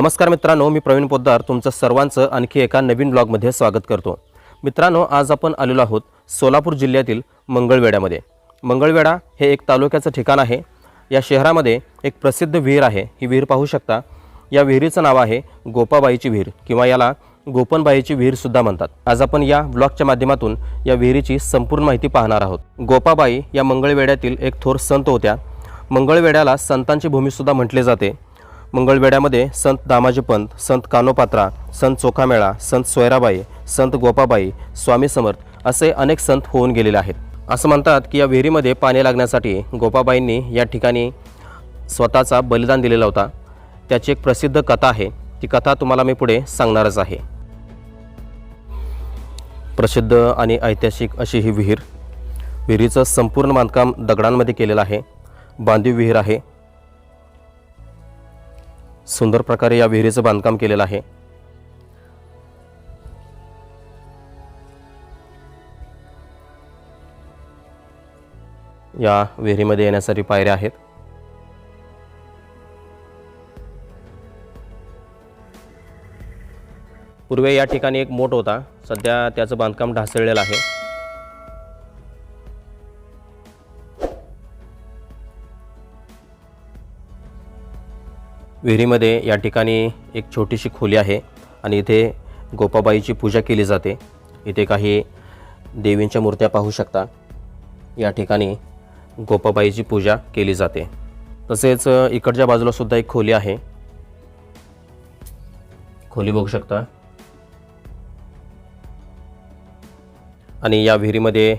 नमस्कार मित्रांनो मी प्रवीण पोद्दार तुमचं सर्वांचं आणखी एका नवीन ब्लॉगमध्ये स्वागत करतो. मित्रांनो आज आपण आलेलो आहोत सोलापूर जिल्ह्यातील मंगळवेड्यामध्ये. मंगळवेढा हे एक तालुक्याचं ठिकाण आहे. या शहरामध्ये एक प्रसिद्ध विहीर आहे. ही विहीर पाहू शकता या विहिरीचं नाव आहे गोपाबाईची विहीर किंवा याला गोपनबाईची विहीरसुद्धा म्हणतात. आज आपण या ब्लॉगच्या माध्यमातून या विहिरीची संपूर्ण माहिती पाहणार आहोत. गोपाबाई या मंगळवेड्यातील एक थोर संत होत्या. मंगळवेड्याला संतांची भूमीसुद्धा म्हटले जाते. मंगळवेड्यामध्ये संत दामाजी पंत संत कानोपात्रा संत चोखामेळा संत सोयराबाई संत गोपाबाई स्वामी समर्थ असे अनेक संत होऊन गेलेले आहेत. असं म्हणतात की या विहिरीमध्ये पाणी लागण्यासाठी गोपाबाईंनी या ठिकाणी स्वतःचा बलिदान दिलेला होता. त्याची एक प्रसिद्ध कथा आहे. ती कथा तुम्हाला मी पुढे सांगणारच आहे. प्रसिद्ध आणि ऐतिहासिक अशी ही विहीर विहिरीचं संपूर्ण बांधकाम दगडांमध्ये केलेलं आहे. बांधीव विहीर आहे. सुंदर प्रकारे या विहिरीचं बांधकाम केलेलं आहे. या विहिरीमध्ये येण्यासाठी पायऱ्या आहेत. पूर्वी या ठिकाणी एक मोठ होता. सध्या त्याचं बांधकाम ढासळलेलं आहे. विहिरीमध्ये या ठिकाणी एक छोटीशी खोली आहे आणि इथे गोपाबाईची पूजा केली जाते. इथे काही देवींच्या मूर्त्या पाहू शकता. या ठिकाणी गोपाबाईची पूजा केली जाते. तसेच इकडच्या बाजूला सुद्धा एक खोली आहे. खोली बघू शकता. आणि या विहिरीमध्ये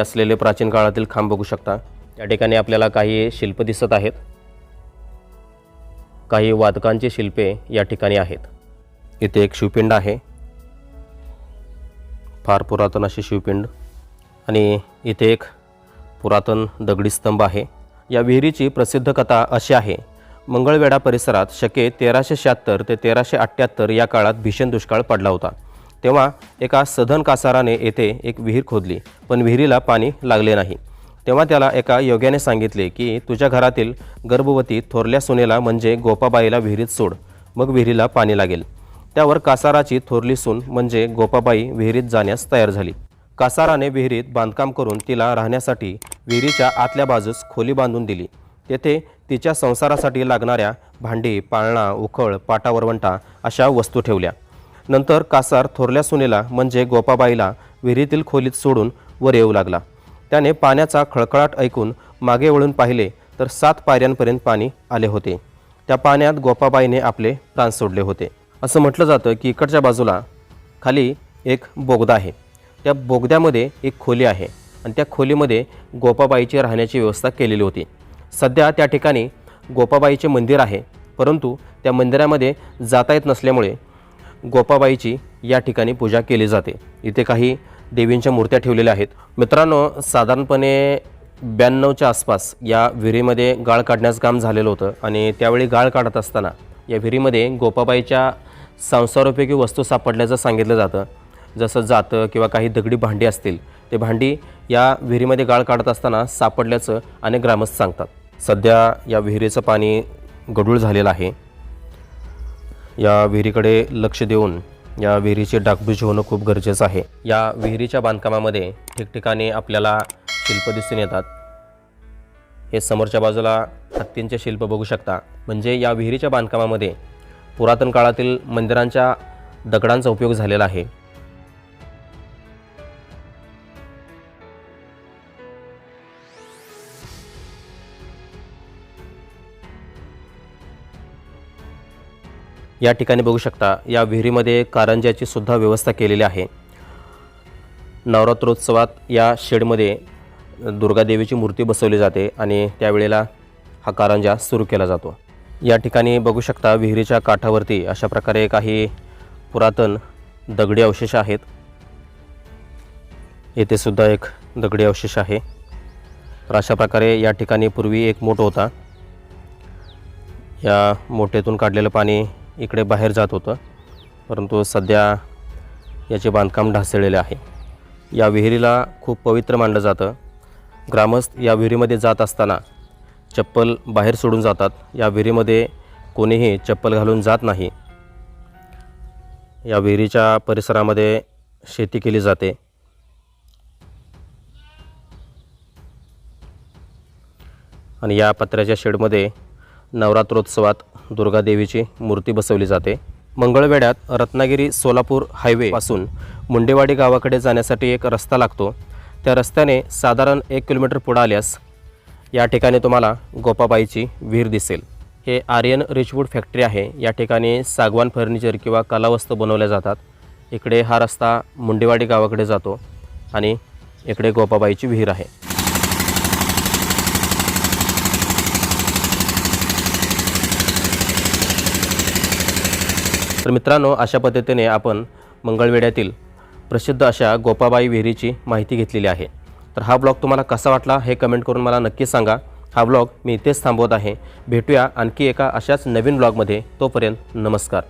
असलेले प्राचीन काळातील खांब बघू शकता. या ठिकाणी आपल्याला काही शिल्प दिसत आहेत. काही वादकांची शिल्पे या ठिकाणी आहेत. इथे एक शिवपिंड आहे. फार पुरातन अशी शिवपिंड. आणि इथे एक पुरातन दगडी स्तंभ आहे. या विहिरीची प्रसिद्ध कथा अशी आहे. मंगळवेढा परिसरात शके तेराशे शहात्तर ते तेराशे अठ्ठ्याहत्तर या काळात भीषण दुष्काळ पडला होता. तेव्हा एका सधन कासाराने येथे एक विहीर खोदली. पण विहिरीला पाणी लागले नाही. तेव्हा त्याला एका योग्याने सांगितले की तुझ्या घरातील गर्भवती थोरल्या सुनेला म्हणजे गोपाबाईला विहिरीत सोड मग विहिरीला पाणी लागेल. त्यावर कासाराची थोरली सून म्हणजे गोपाबाई विहिरीत जाण्यास तयार झाली. कासाराने विहिरीत बांधकाम करून तिला राहण्यासाठी विहिरीच्या आतल्या बाजूस खोली बांधून दिली. तेथे तिच्या संसारासाठी लागणाऱ्या भांडी पाळणा उखळ पाटावरवंटा अशा वस्तू ठेवल्या. नंतर कासार थोरल्या सुनेला म्हणजे गोपाबाईला विहिरीतील खोलीत सोडून वर येऊ लागला. त्याने पाण्याचा खळखळाट ऐकून मागे वळून पाहिले तर सात पायऱ्यांपर्यंत पाणी आले होते. त्या पाण्यात गोपाबाईने आपले प्राण सोडले होते. असं म्हटलं जातं की इकडच्या बाजूला खाली एक बोगदा आहे. त्या बोगद्यामध्ये एक खोली आहे आणि त्या खोलीमध्ये गोपाबाईची राहण्याची व्यवस्था केलेली होती. सध्या त्या ठिकाणी गोपाबाईचे मंदिर आहे परंतु त्या मंदिरामध्ये जाता येत नसल्यामुळे गोपाबाईची या ठिकाणी पूजा केली जाते. इथे काही देवींच्या मूर्त्या ठेवलेल्या आहेत. मित्रांनो साधारणपणे ब्याण्णवच्या आसपास या विहिरीमध्ये गाळ काढण्याचं काम झालेलं होतं आणि त्यावेळी गाळ काढत असताना या विहिरीमध्ये गोपाबाईच्या संसारोपयोगी वस्तू सापडल्याचं सांगितलं जातं. जसं जातं किंवा काही दगडी भांडी असतील ते भांडी या विहिरीमध्ये गाळ काढत असताना सापडल्याचं अनेक ग्रामस्थ सांगतात. सध्या या विहिरीचं पाणी गढूळ झालेलं आहे. या विहिरीकडे लक्ष देऊन या विहिरीचे डागडुजी होणं खूप गरजेचं आहे. या विहिरीच्या बांधकामामध्ये ठिकठिकाणी आपल्याला शिल्प दिसून येतात. हे समोरच्या बाजूला हत्तींचे शिल्प बघू शकता. म्हणजे या विहिरीच्या बांधकामामध्ये पुरातन काळातील मंदिरांच्या दगडांचा उपयोग झालेला आहे. या ठिकाणी बघू शकता या विहिरीमध्ये कारंजाची सुद्धा व्यवस्था केलेली आहे. नवरात्रोत्सवात या शेडमध्ये दुर्गादेवीची मूर्ती बसवली जाते आणि त्यावेळेला हा कारंजा सुरू केला जातो. या ठिकाणी बघू शकता विहिरीच्या काठावरती अशा प्रकारे काही पुरातन दगडी अवशेष आहेत. येथे सुद्धा एक दगडी अवशेष आहे. तर अशा प्रकारे या ठिकाणी पूर्वी एक मोठ होता. या मोठेतून काढलेलं पाणी इकडे बाहेर जात होतं. परंतु सध्या याचे बांधकाम ढासळलेले आहे. या विहिरीला खूप पवित्र मानलं जातं. ग्रामस्थ या विहिरीमध्ये जात असताना चप्पल बाहेर सोडून जातात. या विहिरीमध्ये कोणीही चप्पल घालून जात नाही. या विहिरीच्या परिसरामध्ये शेती केली जाते. आणि या पत्र्याच्या शेडमध्ये नवरात्रोत्सवात दुर्गादेवीची मूर्ती बसवली जाते. मंगळवेढ्यात रत्नागिरी सोलापूर हायवेपासून मुंडेवाडी गावाकडे जाण्यासाठी एक रस्ता लागतो. त्या रस्त्याने साधारण एक किलोमीटर पुढं आल्यास या ठिकाणी तुम्हाला गोपाबाईची विहीर दिसेल. हे आर्यन रिचवूड फॅक्टरी आहे. या ठिकाणी सागवान फर्निचर किंवा कलावस्तू बनवल्या जातात. इकडे हा रस्ता मुंडेवाडी गावाकडे जातो आणि इकडे गोपाबाईची विहीर आहे. तर मित्रांनो अशा पद्धतीने आपण मंगळवेढ्यातील प्रसिद्ध अशा गोपाबाई विहिरीची माहिती घेतलेली आहे. तर हा ब्लॉग तुम्हाला कसा वाटला हे कमेंट करून मला नक्की सांगा. हा ब्लॉग मी इथेच थांबवत आहे. भेटूया आणखी एका अशाच नवीन ब्लॉगमध्ये. तोपर्यंत नमस्कार.